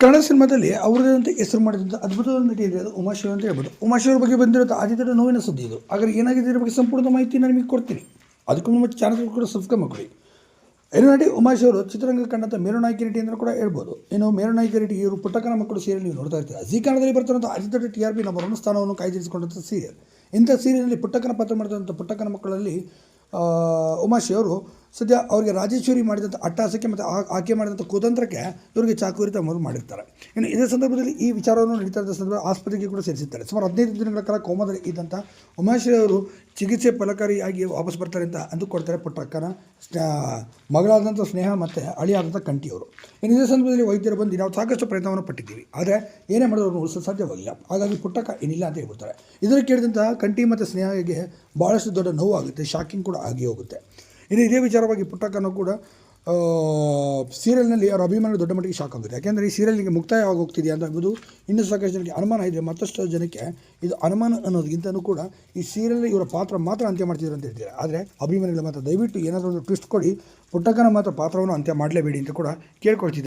ಕನ್ನಡ ಸಿನಿಮಾದಲ್ಲಿ ಅವರದಂತೆ ಹೆಸರು ಮಾಡಿದಂಥ ಅದ್ಭುತವಾದ ನಟಿ ಇದೆ ಅದು ಉಮಾಶಿವ ಅಂತ ಹೇಳ್ಬೋದು. ಉಮಾಶಿವರ ಬಗ್ಗೆ ಬಂದಿರೋ ಆದಿತ್ಯರ ನೋವಿನ ಸುದ್ದಿ ಇದು. ಆದರೆ ಏನಾಗಿದೆ ಇದ್ರ ಬಗ್ಗೆ ಸಂಪೂರ್ಣ ಮಾಹಿತಿ ನಾನು ನಿಮಗೆ ಕೊಡ್ತೀನಿ. ಅದಕ್ಕೂ ನಮ್ಮ ಚಾನಲ್ ಕೂಡ ಸಬ್ಸ್ಕ್ರೈಬ್ ಮಾಡ್ಕೊಳ್ಳಿ. ಏನು ನಟಿ ಉಮಾಶ್ ಅವರು ಚಿತ್ರರಂಗ ಕಂಡಂಥ ಮೇರುನಾಯಕಿ ನಟಿ ಅಂತ ಕೂಡ ಹೇಳ್ಬೋದು. ಇನ್ನು ಮೇರುನಾಯಕಿ ನಟಿ ಇವರು ಪುಟ್ಟಕನ ಮಕ್ಕಳು ಸೀರಿಯಲ್ ನೀವು ನೋಡ್ತಾ ಇರ್ತೀರ? ಜಿ ಕನ್ನಡದಲ್ಲಿ ಬರ್ತಾರಂಥ ಅತಿ ಟಿ ಆರ್ ಪಿ ಒಂದು ಸ್ಥಾನವನ್ನು ಕಾಯ್ದಿರಿಸಿಕೊಂಡಂಥ ಸೀರಿಯಲ್ ಇಂಥ ಸೀರಿಯಲ್ನಲ್ಲಿ ಪುಟ್ಟಕನ ಪಾತ್ರ ಮಾಡಿದಂಥ ಪುಟ್ಟಕನ ಮಕ್ಕಳಲ್ಲಿ ಉಮಾಶಿ ಅವರು ಸದ್ಯ ಅವರಿಗೆ ರಾಜೇಶ್ವರಿ ಮಾಡಿದಂಥ ಅಟ್ಟಾಸಕ್ಕೆ ಮತ್ತು ಆಕೆ ಮಾಡಿದಂಥ ಕುತಂತ್ರಕ್ಕೆ ಇವರಿಗೆ ಚಾಕುರಿತ ಮೊದಲು ಮಾಡಿರ್ತಾರೆ. ಇನ್ನು ಇದೇ ಸಂದರ್ಭದಲ್ಲಿ ಈ ವಿಚಾರವನ್ನು ನಡೀತಾ ಇದ್ದ ಸಂದರ್ಭ ಆಸ್ಪತ್ರೆಗೆ ಕೂಡ ಸೇರಿಸಿದ್ದಾರೆ. ಸುಮಾರು ಹದಿನೈದು ದಿನಗಳ ಕಾಲ ಕೋಮದಲ್ಲಿ ಇದ್ದಂಥ ಉಮಾಶ್ರೀ ಅವರು ಚಿಕಿತ್ಸೆ ಫಲಕಾರಿಯಾಗಿ ವಾಪಸ್ ಬರ್ತಾರೆ ಅಂತ ಅಂದುಕೊಡ್ತಾರೆ ಪುಟ್ಟಕ್ಕನ ಮಗಳಾದಂಥ ಸ್ನೇಹ ಮತ್ತು ಅಳಿಯಾದಂಥ ಕಂಠಿಯವರು ಇನ್ನು ಇದೇ ಸಂದರ್ಭದಲ್ಲಿ ವೈದ್ಯರು ಬಂದು ನಾವು ಸಾಕಷ್ಟು ಪ್ರಯತ್ನವನ್ನು ಪಟ್ಟಿದ್ದೀವಿ. ಆದರೆ ಏನೇ ಮಾಡೋರು ಉಳಿಸಲು ಸಾಧ್ಯವಾಗಿಲ್ಲ ಹಾಗಾಗಿ ಪುಟ್ಟಕ್ಕ ಏನಿಲ್ಲ ಅಂತ ಹೇಳ್ಬಿಡ್ತಾರೆ. ಇದನ್ನು ಕೇಳಿದಂಥ ಕಂಠಿ ಮತ್ತು ಸ್ನೇಹಗೆ ಭಾಳಷ್ಟು ದೊಡ್ಡ ನೋವು ಆಗುತ್ತೆ, ಶಾಕಿಂಗ್ ಕೂಡ ಆಗಿ ಹೋಗುತ್ತೆ. ಇನ್ನು ಇದೇ ವಿಚಾರವಾಗಿ ಪುಟ್ಟಕ್ಕನೂ ಕೂಡ ಸೀರಿಯಲ್ನಲ್ಲಿ ಅವರ ಅಭಿಮಾನ ದೊಡ್ಡ ಮಟ್ಟಿಗೆ ಶಾಕ್ ಆಗುತ್ತೆ ಯಾಕೆಂದರೆ ಈ ಸೀರಿಯಲ್ಗೆ ಮುಕ್ತಾಯ ಹೋಗ್ತಿದೆಯಾ ಅಂತ ಎಂಬುದು ಇನ್ನೂ ಸಾಕಷ್ಟು ಜನಕ್ಕೆ ಅನುಮಾನ ಇದೆ. ಮತ್ತಷ್ಟು ಜನಕ್ಕೆ ಇದು ಅನುಮಾನ ಅನ್ನೋದಕ್ಕಿಂತಲೂ ಕೂಡ ಈ ಸೀರಿಯಲ್ ಇವರ ಪಾತ್ರ ಮಾತ್ರ ಅಂತ್ಯ ಮಾಡ್ತಿದ್ರು ಅಂತ ಹೇಳ್ತಾರೆ? ಆದರೆ ಅಭಿಮಾನಿಗಳು ಮಾತ್ರ ದಯವಿಟ್ಟು ಏನಾದರೂ ಒಂದು ಟ್ವಿಸ್ಟ್ ಕೊಡಿ. ಪುಟ್ಟಕ್ಕನ ಮಾತ್ರ ಪಾತ್ರವನ್ನು ಅಂತ್ಯ ಮಾಡಲೇಬೇಡಿ ಅಂತ ಕೂಡ ಕೇಳ್ಕೊಳ್ತಿದ್ದಾರೆ.